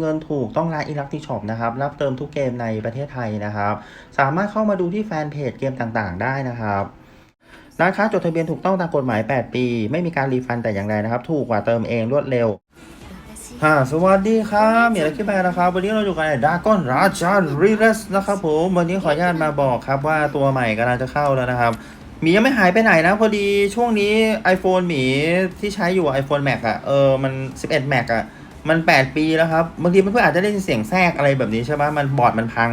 เงินถูกต้องร้านอิลักติช็อปนะครับ รับเติมทุกเกมในประเทศไทยนะครับ สามารถเข้ามาดูที่แฟนเพจเกมต่างๆ ได้นะครับร้านค้าจดทะเบียนถูกต้องตามกฎหมาย 8 ปี ไม่มีการรีฟันแต่อย่างใดนะครับ ถูกกว่าเติมเองรวดเร็วฮ่าสวัสดีครับมีอะไรขึ้นนะครับ วันนี้เราอยู่กันในดากอนราชารีเลสนะครับผม วันนี้ขออนุญาตมาบอกครับว่าตัวใหม่กำลังจะเข้าแล้วนะครับ หมียังไม่หายไปไหนนะ พอดีช่วงนี้ iPhone หมีที่ใช้อยู่ iPhone Max อะเออ มัน 11 Max อะ มัน8ปีแล้วครับบางทีเพื่อนๆอาจจะได้ยินเสียงแทรกอะไรแบบนี้ใช่ไหมมันบอร์ดมันพัง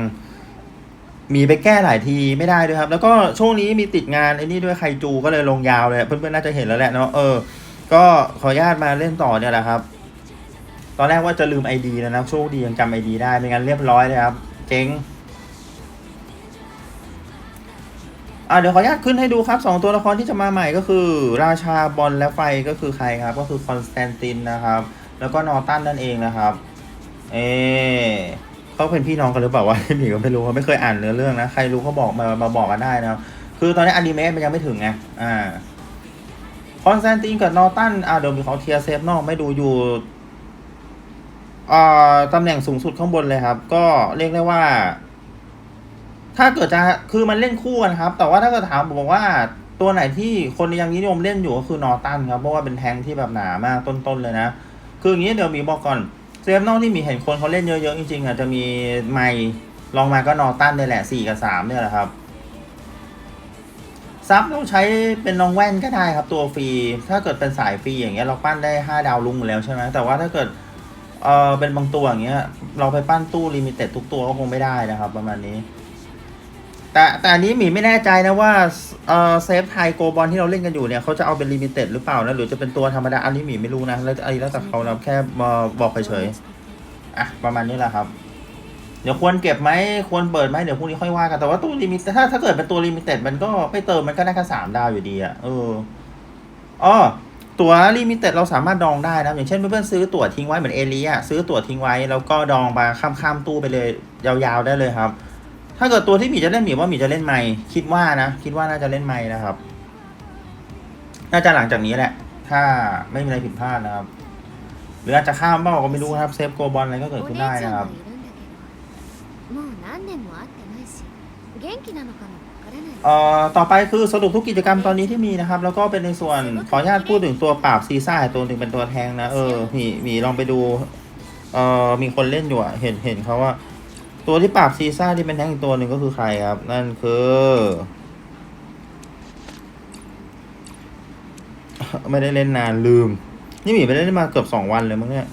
มีไปแก้หลายทีไม่ได้ด้วยครับ แล้วก็ช่วงนี้มีติดงานไอ้นี่ด้วยไคจูก็เลยลงยาวเลยเพื่อนๆน่าจะเห็นแล้วแหละเนาะเออ ก็ขออนุญาตมาเล่นต่อเนี่ยแหละครับ ตอนแรกว่าจะลืม ID แล้วนะโชคดียังจำ ID ได้ไม่งั้นเรียบร้อยเลยครับ เจ๊งอ่าเดี๋ยวขออนุญาตขึ้นให้ดูครับสองตัวละครที่จะมาใหม่ก็คือ ราชาบอลและไฟก็คือใครครับ ก็คือคอนสแตนตินนะครับ แล้วก็นอตันนั่นเองนะครับ เอเขาเป็นพี่น้องกันหรือเปล่าวะพี่ก็ไม่รู้เขาไม่เคยอ่านเนื้อเรื่องนะ ใครรู้เขาบอกมามาบอกกันได้นะคือตอนนี้อนิเมะมันยังไม่ถึงไง อ่าคอนสแตนตินกับนอตันอ่าเดี๋ยวมีเขาเทียร์เซฟนอกไม่ดูอยู่อ่อตำแหน่งสูงสุดข้างบนเลยครับ ก็เรียกได้ว่า ถ้าเกิดจะคือมันเล่นคู่กันครับ แต่ว่าถ้าเกิดถามผมบอกว่าตัวไหนที่คนยังนิยมเล่นอยู่ก็คือนอตันครับ เพราะว่าเป็นแทงที่แบบหนามากต้นๆเลยนะ คืออย่างนี้เดี๋ยวมีบอกก่อนเซฟนอกที่มีเห็นคนเขาเล่นเยอะๆจริงๆอะจะมีไมค์ลองมาก็นอตันเนี่ยแหละสี่กับสามเนี่ยแหละครับซับเราใช้เป็นน้องแว่นก็ได้ครับตัวฟรี ถ้าเกิดเป็นสายฟรีอย่างเงี้ยเราปั้นได้ห้าดาวลุงอยู่แล้วใช่ไหมแต่ว่าถ้าเกิดเออเป็นบางตัวอย่างเงี้ยเราไปปั้นตู้ลิมิเต็ดทุกตัวก็คงไม่ได้นะครับ ประมาณนี้ แต่แต่อันนี้หมีไม่แน่ใจนะว่าเออเซฟไทยโกบอลที่เราเล่นกันอยู่เนี่ยเขาจะเอาเป็นลิมิเต็ดหรือเปล่านะหรือจะเป็นตัวธรรมดาอันนี้หมีไม่รู้นะแล้วอันนี้แล้วแต่เขานะแค่มาบอกเฉยๆอะประมาณนี้แหละครับ เดี๋ยวควรเก็บไหมควรเปิดไหมเดี๋ยวพรุ่งนี้ค่อยว่ากันแต่ว่าตู้ลิมิตถ้าถ้าเกิดเป็นตัวลิมิเต็ดมันก็ไม่เติมมันก็ได้แค่สามดาวอยู่ดีอะเอออ๋อตั๋วลิมิเต็ดเราสามารถดองได้นะอย่างเช่นเพื่อนๆซื้อตั๋วทิ้งไว้เหมือนเอลีอะซื้อตั๋วทิ้งไว้แล้วก็ดองมาข้ามๆตู้ไปเลยยาวๆได้เลยครับ ถ้าเกิดตัวที่หมีจะเล่นหมีว่าหมีจะเล่นไม่คิดว่านะคิดว่าน่าจะเล่นไม่นะครับ น่าจะหลังจากนี้แหละ ถ้าไม่มีอะไรผิดพลาดนะครับ หรืออาจจะข้ามบ้าก็ไม่รู้ครับเซฟโกบอลอะไรก็เกิดขึ้นได้นะครับเอ่อต่อไปคือสรุปทุกกิจกรรมตอนนี้ที่มีนะครับ แล้วก็เป็นในส่วนขออนุญาตพูดถึงตัวปราบซีซ่าตัวถึงเป็นตัวแทงนะเออมีมีลองไปดูเอ่อมีคนเล่นอยู่เห็นเห็นเขาว่า ตัวที่ปราบซีซ่าที่เป็นแทงอีกตัวหนึ่งก็คือใครครับ นั่นคือ ไม่ได้เล่นนานลืม นี่หมีไม่ได้เล่นมาเกือบสองวันเลยมั้งเนี่ย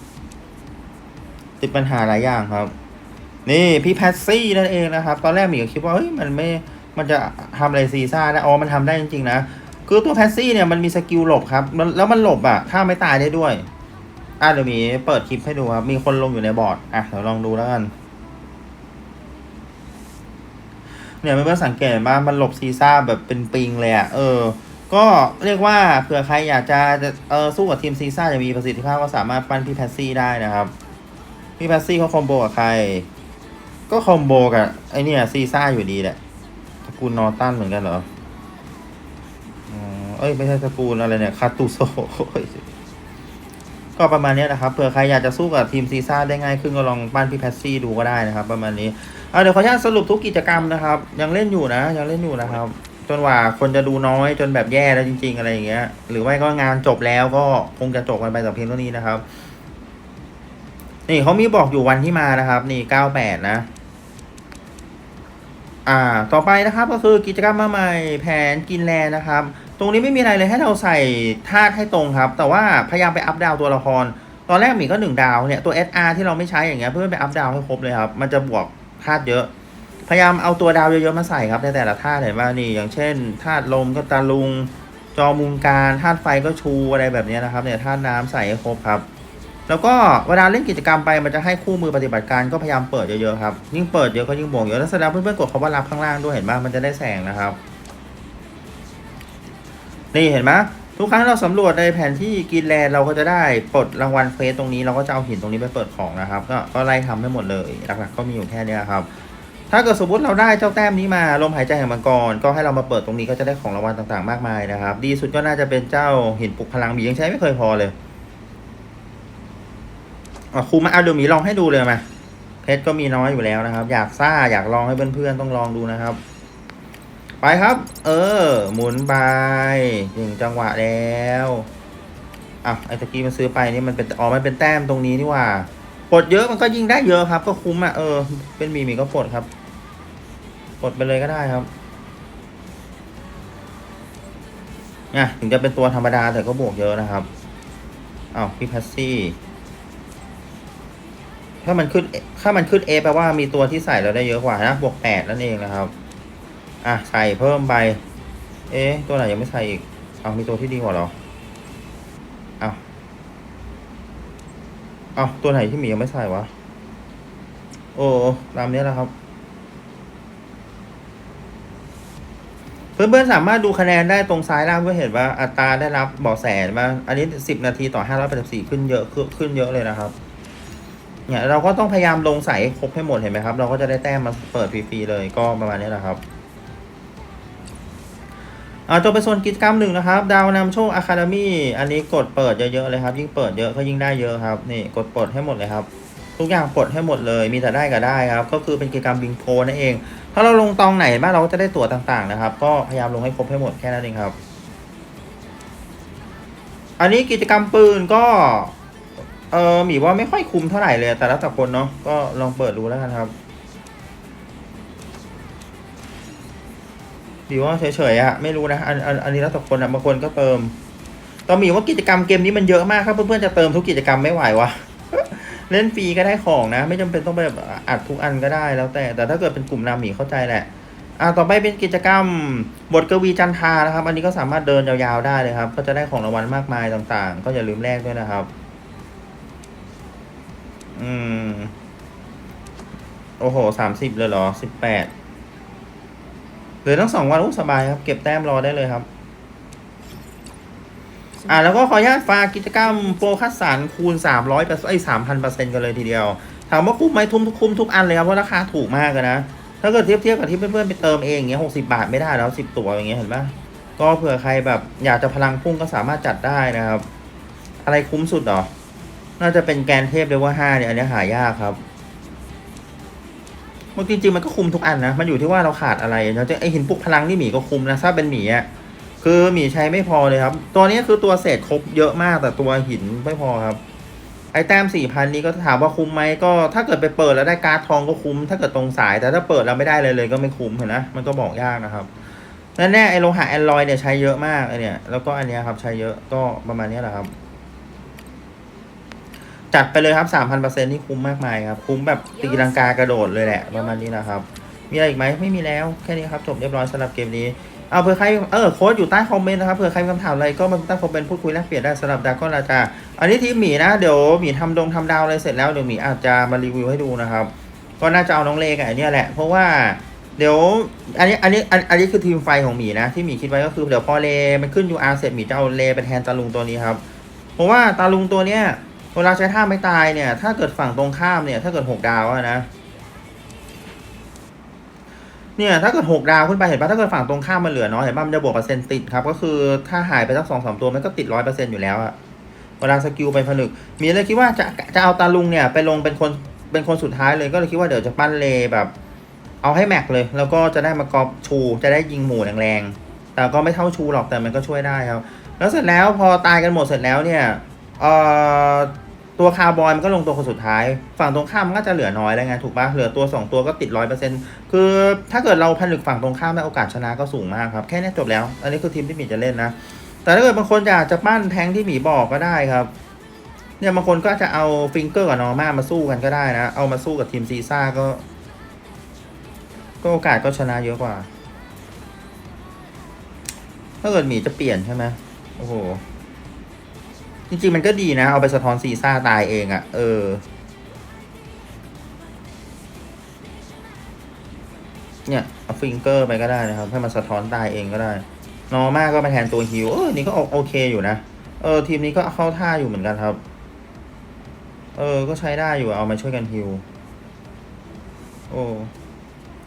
ติดปัญหาหลายอย่างครับ นี่พี่แพทซี่นั่นเองนะครับ ตอนแรกหมีก็คิดว่าเฮ้ยมันไม่มันจะทำอะไรซีซ่าได้อ๋อมันทำได้จริงๆนะคือตัวแพทซี่เนี่ยมันมีสกิลหลบครับแล้วมันหลบอะถ้าไม่ตายได้ด้วยอะเดี๋ยวมีเปิดคลิปให้ดูครับ มีคนลงอยู่ในบอร์ด อะ เดี๋ยวลองดูแล้วกัน เนี่ยเพื่อสังเกตว่ามันหลบซีซ่าแบบเป็นปิงเลยอะเออ ก็เรียกว่าเผื่อใครอยากจะเออสู้กับทีมซีซ่าจะมีประสิทธิภาพก็สามารถปั้นพี่แพทซี่ได้นะครับ พี่แพทซี่เขาคอมโบกับใคร ก็คอมโบกับไอเนี่ยซีซ่าอยู่ดีแหละตระกูลนอร์ตันเหมือนกันเหรออ๋อเอ้ย ไม่ใช่ตระกูลอะไรเนี่ยคาตูโซ ก็ประมาณนี้นะครับเผื่อใครอยากจะสู้กับทีมซีซ่าได้ง่ายขึ้นก็ลองปั้นพี่แพทซี่ดูก็ได้นะครับ ประมาณนี้เอาเดี๋ยวขออนุญาตสรุปทุกกิจกรรมนะครับ ยังเล่นอยู่นะ ยังเล่นอยู่นะครับ จนกว่าคนจะดูน้อยจนแบบแย่แล้วจริง ๆ อะไรอย่างเงี้ย หรือไม่ก็งานจบแล้วก็คงจะจบกันไปแต่เพียงเท่านี้นะครับ นี่เขามีบอกอยู่วันที่มานะครับ นี่เก้าแปดนะอ่า ต่อไปนะครับก็คือกิจกรรมมาใหม่แผนกินแลนนะครับ รงนี้ไม่มีอะไรเลยให้เราใส่ธาตุให้ตรงครับ แต่ว่าพยายามไปอัพดาวตัวละคร ตอนแรกหมีก็หนึ่งดาวเนี่ยตัว SR ที่เราไม่ใช้อย่างเงี้ยเพื่อไปอัพดาวให้ครบเลยครับ มันจะบวกธาตุเยอะ พยายามเอาตัวดาวเยอะๆมาใส่ครับในแต่ละธาตุเห็นว่านี่อย่างเช่นธาตุลมก็ตาลุง จอมุงการธาตุไฟก็ชูอะไรแบบนี้นะครับเนี่ยธาตุน้ำใส่ให้ครบครับ แล้วก็เวลาเล่นกิจกรรมไปมันจะให้คู่มือปฏิบัติการก็พยายามเปิดเยอะๆครับยิ่งเปิดเยอะก็ยิ่งบวกเยอะแล้วแสดงเพื่อนๆกดคำว่ารับข้างล่างด้วยเห็นป่ะมันจะได้แสงนะครับ นี่เห็นไหมทุกครั้งเราสำรวจในแผนที่กินแลนด์เราก็จะได้ปลดรางวัลเฟสตรงนี้เราก็จะเอาหินตรงนี้ไปเปิดของนะครับ ก็ก็ไล่ทำให้หมดเลยหลักๆก็มีอยู่แค่นี้ครับ ถ้าเกิดสมมติเราได้เจ้าแต้มนี้มาลมหายใจแห่งมังกรก็ให้เรามาเปิดตรงนี้ก็จะได้ของรางวัลต่างๆมากมายนะครับ ดีสุดก็น่าจะเป็นเจ้าหินปลุกพลังบียังใช้ไม่เคยพอเลยอครูมาเอาเดี๋ยวมีลองให้ดูเลยมาเพชรก็มีน้อยอยู่แล้วนะครับ อยากซ่าอยากลองให้เพื่อนๆต้องลองดูนะครับ ไปครับ เออ หมุนไปถึงจังหวะแล้วอะไอ้ตะกี้มันซื้อไปนี่มันเป็นอ๋อมันเป็นแต้มตรงนี้นี่ว่าปลดเยอะมันก็ยิงได้เยอะครับ ก็คุ้มอะเออ เป็นมีมีก็ปลดครับปลดไปเลยก็ได้ครับเนี่ยถึงจะเป็นตัวธรรมดาแต่ก็บวกเยอะนะครับอ้าวพี่พัซซี่ ถ้ามันขึ้นถ้ามันขึ้น A แปลว่ามีตัวที่ใส่แล้วได้เยอะกว่านะ บวกแปดนั่นเองนะครับ อะใส่เพิ่มไป เอ๊ะ ตัวไหนยังไม่ใส่อีก เอามีตัวที่ดีกว่าหรอ เอาเอาตัวไหนที่หมียังไม่ใส่วะ โอ้ตามนี้แหละครับ เพื่อนๆสามารถดูคะแนนได้ตรงซ้ายล่างเพื่อเห็นว่าอัตราได้รับบาะแสมา อันนี้สิบนาทีต่อห้าร้อยแปดสิบสี่ขึ้นเยอะขึ้นเยอะเลยนะครับเนี่ยเราก็ต้องพยายามลงใส่ครบให้หมดเห็นไหมครับ เราก็จะได้แต้มมาเปิดฟรีๆเลยก็ประมาณนี้แหละครับ จบไปโซนกิจกรรมหนึ่งนะครับ ดาวนำโชคอะคาเดมี่อันนี้กดเปิดเยอะๆเลยครับ ยิ่งเปิดเยอะก็ยิ่งได้เยอะครับ นี่กดปลดให้หมดเลยครับ ทุกอย่างปลดให้หมดเลย มีแต่ได้กับได้ครับ ก็คือเป็นกิจกรรมบิงโกนั่นเอง ถ้าเราลงตองไหนบ้างเราก็จะได้ตั๋วต่างๆนะครับ ก็พยายามลงให้ครบให้หมดแค่นั้นเองครับ อันนี้กิจกรรมปืนก็ เออหมีว่าไม่ค่อยคุ้มเท่าไหร่เลย แต่ล้วแต่คนเนาะ ก็ลองเปิดดูแล้วกันครับ หมีว่าเฉยๆอะไม่รู้นะอันอันอันนี้แล้วแต่คนอะบางคนก็เติมแตอนหมีว่ากิจกรรมเกมนี้มันเยอะมากครับเพื่อนๆจะเติมทุกกิจกรรมไม่ไหววะเล่นฟรีก็ได้ของนะ ไม่จำเป็นต้องไปแบบอัดทุกอันก็ได้แล้วแต่ แต่ถ้าเกิดเป็นกลุ่มนำหมีเข้าใจแหละอ่าต่อไปเป็นกิจกรรมบทกวีจันทานะครับ อันนี้ก็สามารถเดินยาวๆได้เลยครับ ก็จะได้ของรางวัลมากมายต่างๆ ก็อย่าลืมแลกด้วยนะครับ อืม โอ้โหสามสิบเลยเหรอสิบแปด เหลือทั้งสองวันอู้สบายครับ เก็บแต้มรอได้เลยครับ อ่าแล้วก็ขออนุญาตฝากกิจกรรมโฟกัสสันคูณ 300เปอร์เซ็นต์ไอ้สามพันเปอร์เซ็นต์กันเลยทีเดียว ถามว่าคุ้มไหมทุ่มทุกคุ้มทุกอันเลยครับเพราะราคาถูกมากเลยนะ ถ้าเกิดเทียบเทียบกับที่เพื่อนๆไปเติมเองอย่างเงี้ยหกสิบาทไม่ได้แล้วสิบตัวอย่างเงี้ยเห็นปะก็เผื่อใครแบบอยากจะพลังพุ่งก็สามารถจัดได้นะครับ อะไรคุ้มสุดหรอ น่าจะเป็นแกนเทพเลยว่าห้าเนี่ยอันนี้หายากครับ มันจริงๆมันก็คุมทุกอันนะ มันอยู่ที่ว่าเราขาดอะไรเนาะไอหินปลุกพลังนี่หมีก็คุมนะ ถ้าเป็นหมีอะคือหมีใช้ไม่พอเลยครับ ตัวนี้คือตัวเศษครบเยอะมากแต่ตัวหินไม่พอครับ ไอแต้มสี่พันนี้ก็ถามว่าคุ้มไหมก็ถ้าเกิดไปเปิดแล้วได้การ์ดทองก็คุ้ม ถ้าเกิดตรงสาย แต่ถ้าเปิดแล้วไม่ได้เลยเลยก็ไม่คุ้มเห็นนะมันก็บอกยากนะครับนั่นแน่ไอโลหะแอนลอยเนี่ยใช้เยอะมากไอเนี่ยแล้วก็อันเนี้ยครับใช้เยอะก็ประมาณนี้แหละครับ จัดไปเลยครับสามพันเปอร์เซ็นนี่คุ้มมากมายครับ คุ้มแบบตีลังกากระโดดเลยแหละประมาณนี้นะครับ มีอะไรอีกไหมไม่มีแล้วแค่นี้ครับจบเรียบร้อยสำหรับเกมนี้เอาเผื่อใครเออโค้ดอยู่ใต้คอมเมนต์นะครับเผื่อใครมีคำถามอะไรก็มาใต้คอมเมนต์พูดคุยแลกเปลี่ยนได้สำหรับดาก้อนราชาอันนี้ทีมหมีนะเดี๋ยวหมีทำดงทำดาวอะไรเสร็จแล้วเดี๋ยวหมีอาจจะมารีวิวให้ดูนะครับ ก็น่าจะเอาน้องเลกับอันเนี้ยแหละ เพราะว่าเดี๋ยวอันนี้อันนี้อันอันนี้คือทีมไฟของหมีนะที่หมีคิดไว้ก็คือเดี๋ยวพอเลมันขึ้น UR เสร็จหมีจะเอาเลเป็นแทนตาลุงตัวนี้ครับเพราะว่าตาลุงตัวเนี้ย เวลาใช้ท่าไม่ตายเนี่ย ถ้าเกิดฝั่งตรงข้ามเนี่ย ถ้าเกิดหกดาวนะ เนี่ย ถ้าเกิดหกดาวขึ้นไปเห็นปะถ้าเกิดฝั่งตรงข้ามมันเหลือน้อยเห็นปะมันจะบวกเปอร์เซ็นต์ติดครับ ก็คือถ้าหายไปสักสองสามตัวมันก็ติดร้อยเปอร์เซ็นต์อยู่แล้วอะเวลาสกิลไปผนึก มีเลยคิดว่าจะจะเอาตาลุงเนี่ยไปลงเป็นคนเป็นคนสุดท้ายเลยก็เลยคิดว่าเดี๋ยวจะปั้นเลแบบ เอาให้แม็กเลย แล้วก็จะได้มากอบชูจะได้ยิงหมู่แรงๆแต่ก็ไม่เท่าชูหรอกแต่มันก็ช่วยได้ครับ แล้วเสร็จแล้วพอตายกันหมดเสร็จแล้วเนี่ยเอ่อ ตัวคาร์บอยมันก็ลงตัวคนสุดท้าย ฝั่งตรงข้ามมันก็จะเหลือน้อยแล้วไงถูกปะเหลือตัวสองตัวก็ติดร้อยเปอร์เซ็นต์คือถ้าเกิดเราผนึกฝั่งตรงข้ามได้โอกาสชนะก็สูงมากครับ แค่นี้จบแล้ว อันนี้คือทีมที่หมีจะเล่นนะ แต่ถ้าเกิดบางคนอยากจะปั้นแทงที่หมีบอกก็ได้ครับ เนี่ยบางคนก็จะเอาฟิงเกอร์กับนอร์มามาสู้กันก็ได้นะ เอามาสู้กับทีมซีซ่าก็ ก็โอกาสก็ชนะเยอะกว่า ถ้าเกิดหมีจะเปลี่ยนใช่ไหมโอ้โห จริง ๆ มันก็ดีนะ เอาไปสะท้อนซีซ่าตายเองอะ่ะ เออ เนี่ยเอาฟิงเกอร์ไปก็ได้นะครับ ให้มันสะท้อนตายเองก็ได้ นอร์มาก็มาแทนตัวฮิว เออ นี่ก็โอเคอยู่นะ เออ ทีมนี้ก็เข้าท่าอยู่เหมือนกันครับ เออ ก็ใช้ได้อยู่ เอามาช่วยกันฮิว โอ้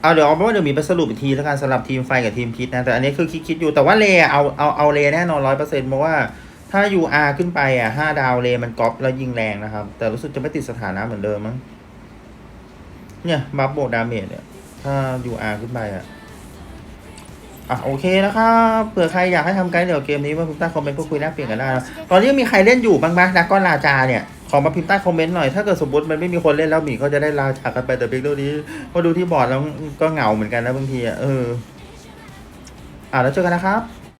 เอาเดี๋ยวเอาเป็นว่าเดี๋ยวมีไปสรุปอีกทีแล้วกันสำหรับทีมไฟกับทีมพิษนะ แต่อันนี้คือคิดคิดอยู่แต่ว่าเลเอาเอาเอาเลแน่นอนร้อยเปอร์เซ็นต์เพราะว่า ถ้า UR ขึ้นไปอะห้าดาวเลมันก๊อปแล้วยิงแรงนะครับ แต่รู้สึกจะไม่ติดสถานะเหมือนเดิมมั้ง เนี่ย บัฟโบดาเมจเนี่ย ถ้า UR ขึ้นไปอะ อะ โอเคนะครับเผื่อใครอยากให้ทำไกด์เดี๋ยวเกมนี้มาพิมพ์ใต้คอมเมนต์พูดคุยแลกเปลี่ยนกันได้นะตอนนี้มีใครเล่นอยู่บ้างไหมนักก้อนราจาเนี่ย ขอมาพิมพ์ใต้คอมเมนต์หน่อย ถ้าเกิดสมมติมันไม่มีคนเล่นแล้วหมีเขาจะได้ลาจากกันไปแต่เพียงเท่านี้พอดูที่บอร์ดแล้วก็เหงาเหมือนกันนะบางทีอะเออ อะแล้วเจอกันนะครับ